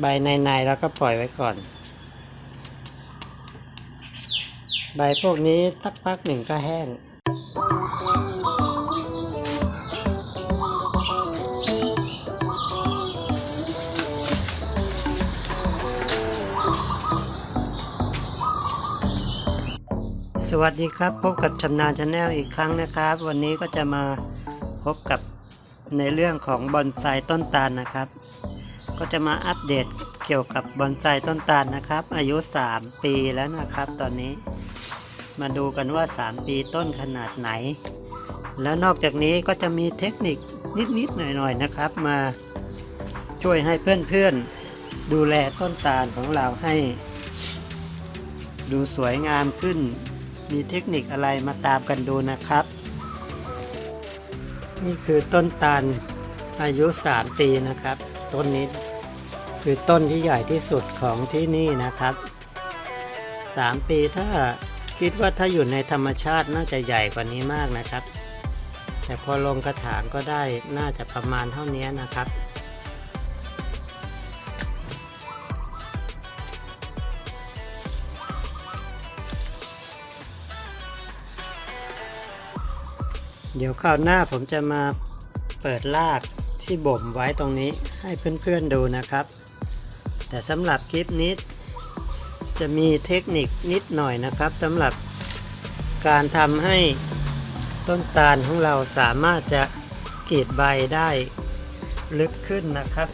ใบในๆแล้วก็ปล่อยไว้ก่อน ใบพวกนี้สักพักหนึ่งก็แห้ง สวัสดีครับพบกับชำนาญชาแนลอีกครั้งนะครับ วันนี้ก็จะมาพบกับในเรื่องของบอนไซต้นตาลนะครับ ก็จะมาอัปเดตเกี่ยวกับบอนไซต้นตาลนะครับ อายุ 3 ปีแล้วนะครับ ตอนนี้ มาดูกันว่า 3 ปีต้นขนาดไหน แล้วนอกจากนี้ก็จะมีเทคนิคนิดๆหน่อยๆนะครับ มาช่วยให้เพื่อนๆดูแลต้นตาลของเราให้ ดูสวยงามขึ้น มีเทคนิคอะไรมาตามกันดูนะครับ นี่คือต้นตาลอายุ 3 ปีนะครับ ต้นนี้ คือต้นที่ใหญ่ที่สุดของที่นี่นะครับ3ปีถ้าคิดว่าถ้าอยู่ในธรรมชาติน่าจะใหญ่กว่านี้มากนะครับ แต่พอลงกระถางก็ได้น่าจะประมาณเท่านี้นะครับเดี๋ยวคราวหน้าผมจะมาเปิดลากที่บ่มไว้ตรงนี้ ให้เพื่อนๆดูนะครับ แต่สำหรับคลิปนี้ จะมีเทคนิคนิดหน่อยนะครับสำหรับการทำให้ต้นตาลของเราสามารถจะกรีดใบได้ลึกขึ้นนะครับ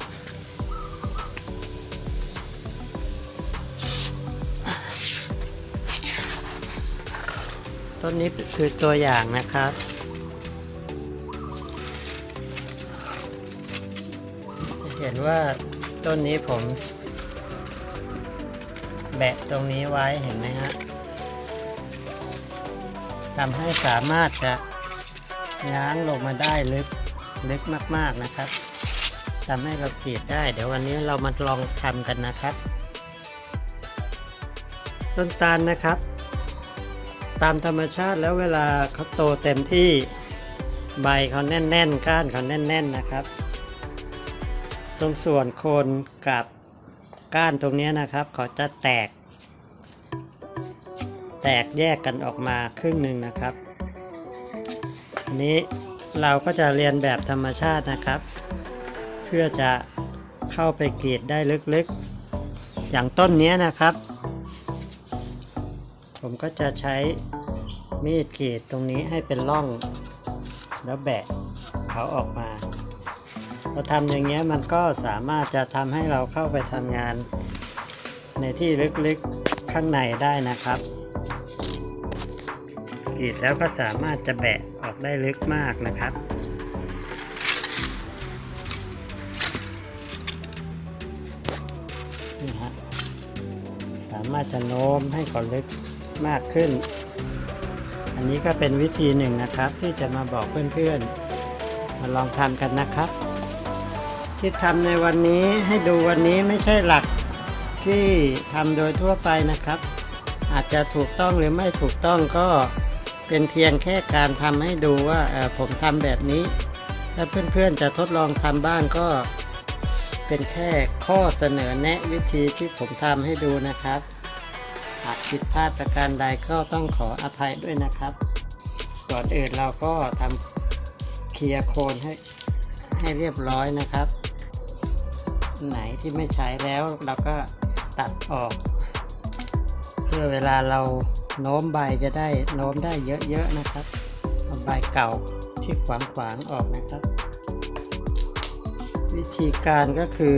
ต้นนี้คือตัวอย่างนะครับ เห็นว่าต้นนี้ผมแบะตรงนี้ไว้เห็นไหมฮะทำให้สามารถจะง้างลงมาได้ลึกลึกมากๆนะครับทำให้เรากรีดได้ เดี๋ยววันนี้เรามาลองทำกันนะครับ ต้นตาลนะครับ ตามธรรมชาติแล้วเวลาเขาโตเต็มที่ใบเขาแน่นๆ ก้านเขาแน่น ๆนะครับ ตรงส่วนโคนกับก้านตรงนี้นะครับ เขาจะแตก แตกแยกกันออกมาครึ่งหนึ่งนะครับอันนี้เราก็จะเรียนแบบธรรมชาตินะครับ เพื่อจะเข้าไปกรีดได้ลึกๆ อย่างต้นนี้นะครับ ผมก็จะใช้มีดกรีดตรงนี้ให้เป็นร่อง แล้วแบะเขาออกมา พอทำอย่างเงี้ยมันก็สามารถจะทำให้เราเข้าไปทำงาน ในที่ลึกๆข้างในได้นะครับกรีดแล้วก็สามารถจะแบะออกได้ลึกมากนะครับนี่ฮะสามารถจะโน้มให้เขาลึกมากขึ้น อันนี้ก็เป็นวิธีหนึ่งนะครับที่จะมาบอกเพื่อนๆ มาลองทำกันนะครับ ที่ทำในวันนี้ให้ดูวันนี้ไม่ใช่หลักที่ทำโดยทั่วไปนะครับ อาจจะถูกต้องหรือไม่ถูกต้องก็เป็นเพียงแค่การทำให้ดูว่าผมทำแบบนี้ ถ้าเพื่อนๆจะทดลองทำบ้างก็ เป็นแค่ข้อเสนอแนะวิธีที่ผมทำให้ดูนะครับหากผิดพลาดประการใดก็ต้องขออภัยด้วยนะครับ ก่อนอื่นเราก็ทำเคลียร์โคนให้ให้เรียบร้อยนะครับ ไหนที่ไม่ใช้แล้วเราก็ตัดออก เพื่อเวลาเราโน้มใบจะได้โน้มได้เยอะๆนะครับเอาใบเก่าที่ขวางๆออกนะครับ วิธีการก็คือ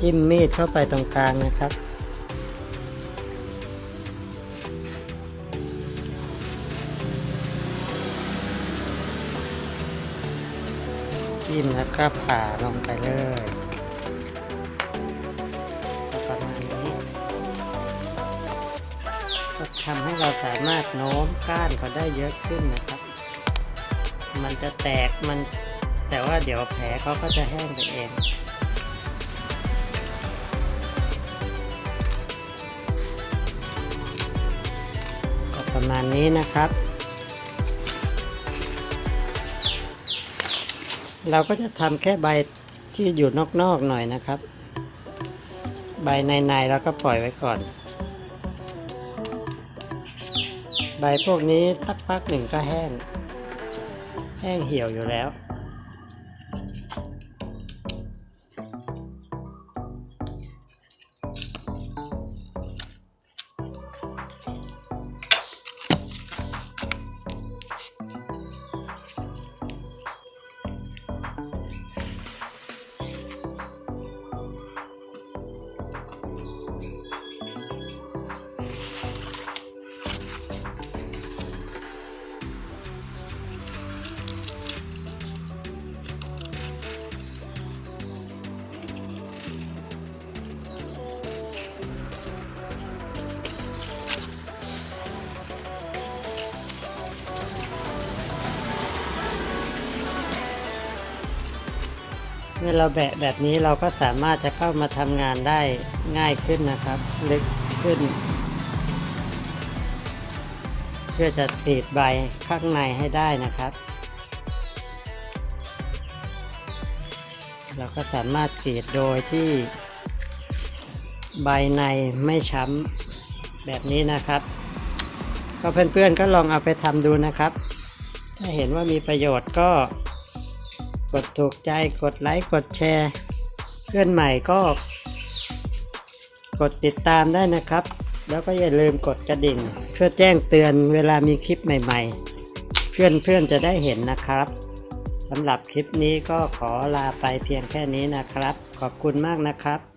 จิ้มมีดเข้าไปตรงกลางนะครับจิ้มแล้วก็ผ่าลงไปเลย ทำให้เราสามารถโน้มก้านเขาได้เยอะขึ้นนะครับ มันจะแตกมันแต่ว่าเดี๋ยวแผลเขาก็จะแห้งไปเองก็ประมาณนี้นะครับ เราก็จะทำแค่ใบที่อยู่นอกๆหน่อยนะครับ ใบในๆแล้วก็ปล่อยไว้ก่อน ใบพวกนี้สักพักหนึ่งก็แห้ง แห้งเหี่ยวอยู่แล้ว เมื่อเราแบะแบบนี้เราก็สามารถจะเข้ามาทำงานได้ง่ายขึ้นนะครับ ลึกขึ้น เพื่อจะกรีดใบข้างในให้ได้นะครับ เราก็สามารถกรีดโดยที่ใบในไม่ช้ำแบบนี้นะครับ ก็เพื่อนๆก็ลองเอาไปทำดูนะครับ ถ้าเห็นว่ามีประโยชน์ก็ กดถูกใจกดไลค์กดแชร์ เพื่อนใหม่ก็ กดติดตามได้นะครับ แล้วก็อย่าลืมกดกระดิ่ง เพื่อแจ้งเตือนเวลามีคลิปใหม่ ๆ เพื่อนๆจะได้เห็นนะครับสำหรับคลิปนี้ก็ขอลาไปเพียงแค่นี้นะครับ ขอบคุณมากนะครับ